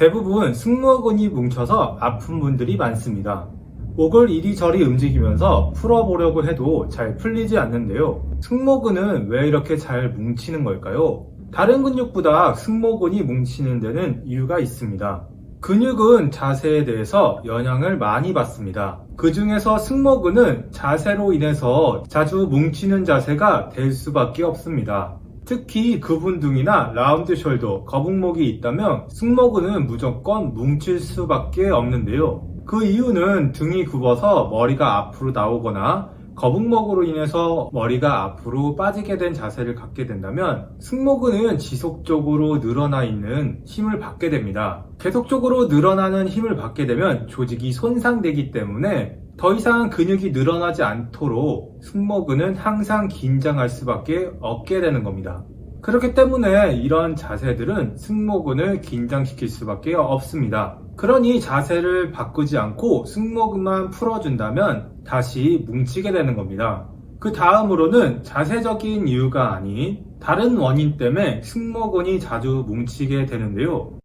대부분 승모근이 뭉쳐서 아픈 분들이 많습니다. 목을 이리저리 움직이면서 풀어보려고 해도 잘 풀리지 않는데요. 승모근은 왜 이렇게 잘 뭉치는 걸까요? 다른 근육보다 승모근이 뭉치는 데는 이유가 있습니다. 근육은 자세에 대해서 영향을 많이 받습니다. 그 중에서 승모근은 자세로 인해서 자주 뭉치는 자세가 될 수밖에 없습니다. 특히 그분등이나 라운드 숄더, 거북목이 있다면 승모근은 무조건 뭉칠 수밖에 없는데요. 그 이유는 등이 굽어서 머리가 앞으로 나오거나 거북목으로 인해서 머리가 앞으로 빠지게 된 자세를 갖게 된다면 승모근은 지속적으로 늘어나 있는 힘을 받게 됩니다. 계속적으로 늘어나는 힘을 받게 되면 조직이 손상되기 때문에 더 이상 근육이 늘어나지 않도록 승모근은 항상 긴장할 수밖에 없게 되는 겁니다. 그렇기 때문에 이런 자세들은 승모근을 긴장시킬 수밖에 없습니다. 그러니 자세를 바꾸지 않고 승모근만 풀어준다면 다시 뭉치게 되는 겁니다. 그 다음으로는 자세적인 이유가 아닌 다른 원인 때문에 승모근이 자주 뭉치게 되는데요.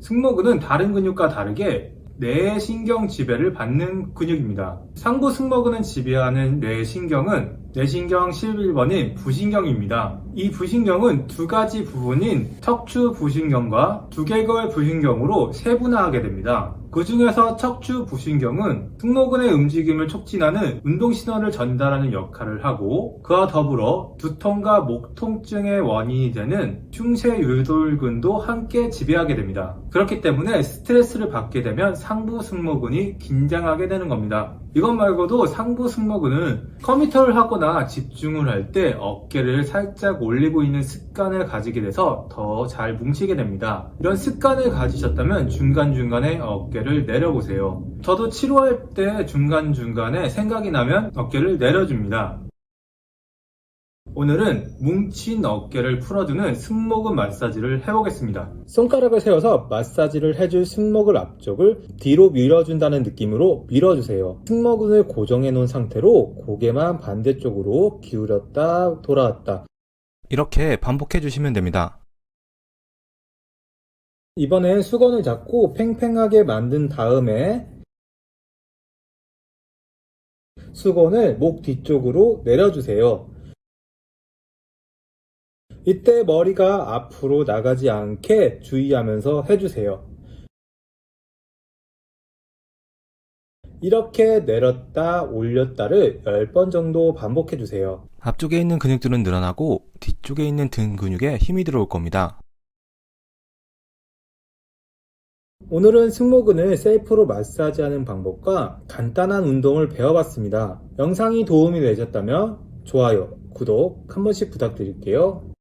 승모근은 다른 근육과 다르게 뇌신경 지배를 받는 근육입니다. 상부 승모근을 지배하는 뇌신경은 뇌신경 11번인 부신경입니다. 이 부신경은 두 가지 부분인 척추 부신경과 두개골 부신경으로 세분화하게 됩니다. 그 중에서 척추 부신경은 승모근의 움직임을 촉진하는 운동 신호를 전달하는 역할을 하고 그와 더불어 두통과 목 통증의 원인이 되는 충세 유돌근도 함께 지배하게 됩니다. 그렇기 때문에 스트레스를 받게 되면 상부 승모근이 긴장하게 되는 겁니다. 이것 말고도 상부 승모근은 컴퓨터를 하거나 집중을 할 때 어깨를 살짝 올리고 있는 습관을 가지게 돼서 더 잘 뭉치게 됩니다. 이런 습관을 가지셨다면 중간중간에 어깨를 내려보세요. 저도 치료할 때 중간중간에 생각이 나면 어깨를 내려줍니다. 오늘은 뭉친 어깨를 풀어주는 승모근 마사지를 해보겠습니다. 손가락을 세워서 마사지를 해줄 승모근 앞쪽을 뒤로 밀어준다는 느낌으로 밀어주세요. 승모근을 고정해 놓은 상태로 고개만 반대쪽으로 기울였다 돌아왔다. 이렇게 반복해 주시면 됩니다. 이번엔 수건을 잡고 팽팽하게 만든 다음에 수건을 목 뒤쪽으로 내려주세요. 이때 머리가 앞으로 나가지 않게 주의하면서 해주세요. 이렇게 내렸다 올렸다를 10번 정도 반복해 주세요. 앞쪽에 있는 근육들은 늘어나고 뒤쪽에 있는 등 근육에 힘이 들어올 겁니다. 오늘은 승모근을 셀프로 마사지하는 방법과 간단한 운동을 배워봤습니다. 영상이 도움이 되셨다면 좋아요, 구독 한 번씩 부탁드릴게요.